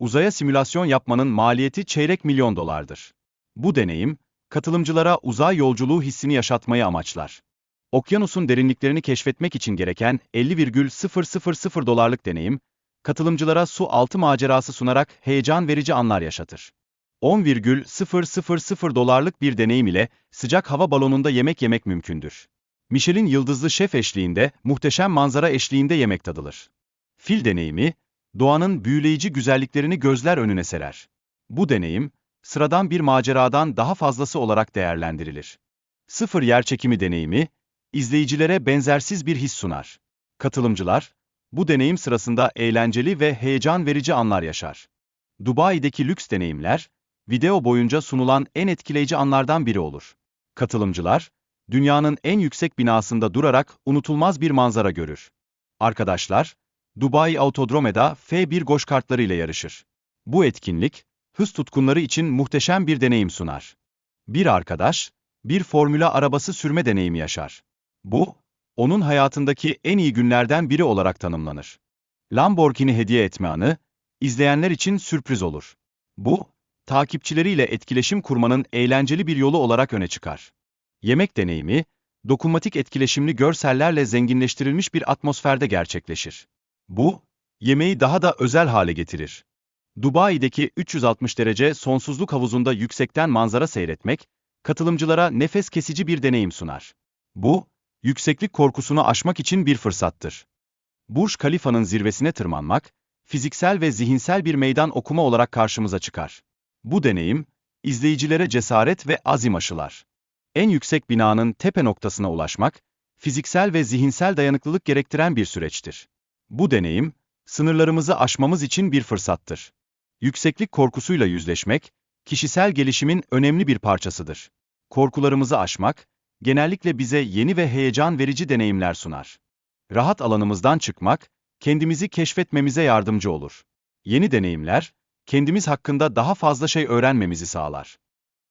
Uzaya simülasyon yapmanın maliyeti çeyrek milyon dolardır. Bu deneyim, katılımcılara uzay yolculuğu hissini yaşatmayı amaçlar. Okyanusun derinliklerini keşfetmek için gereken 50,000 dolarlık deneyim, katılımcılara su altı macerası sunarak heyecan verici anlar yaşatır. 10,000 dolarlık bir deneyim ile sıcak hava balonunda yemek yemek mümkündür. Michelin yıldızlı şef eşliğinde, muhteşem manzara eşliğinde yemek tadılır. Fil deneyimi, doğanın büyüleyici güzelliklerini gözler önüne serer. Bu deneyim, sıradan bir maceradan daha fazlası olarak değerlendirilir. Sıfır yerçekimi deneyimi, izleyicilere benzersiz bir his sunar. Katılımcılar, bu deneyim sırasında eğlenceli ve heyecan verici anlar yaşar. Dubai'deki lüks deneyimler, video boyunca sunulan en etkileyici anlardan biri olur. Katılımcılar, dünyanın en yüksek binasında durarak unutulmaz bir manzara görür. Arkadaşlar, Dubai Autodrome'da F1 goş kartları ile yarışır. Bu etkinlik, hız tutkunları için muhteşem bir deneyim sunar. Bir arkadaş, bir formüla arabası sürme deneyimi yaşar. Bu, onun hayatındaki en iyi günlerden biri olarak tanımlanır. Lamborghini hediye etme anı, izleyenler için sürpriz olur. Bu, takipçileriyle etkileşim kurmanın eğlenceli bir yolu olarak öne çıkar. Yemek deneyimi, dokunmatik etkileşimli görsellerle zenginleştirilmiş bir atmosferde gerçekleşir. Bu, yemeği daha da özel hale getirir. Dubai'deki 360 derece sonsuzluk havuzunda yüksekten manzara seyretmek, katılımcılara nefes kesici bir deneyim sunar. Bu, yükseklik korkusunu aşmak için bir fırsattır. Burj Khalifa'nın zirvesine tırmanmak, fiziksel ve zihinsel bir meydan okuma olarak karşımıza çıkar. Bu deneyim, izleyicilere cesaret ve azim aşılar. En yüksek binanın tepe noktasına ulaşmak, fiziksel ve zihinsel dayanıklılık gerektiren bir süreçtir. Bu deneyim, sınırlarımızı aşmamız için bir fırsattır. Yükseklik korkusuyla yüzleşmek, kişisel gelişimin önemli bir parçasıdır. Korkularımızı aşmak, genellikle bize yeni ve heyecan verici deneyimler sunar. Rahat alanımızdan çıkmak, kendimizi keşfetmemize yardımcı olur. Yeni deneyimler, kendimiz hakkında daha fazla şey öğrenmemizi sağlar.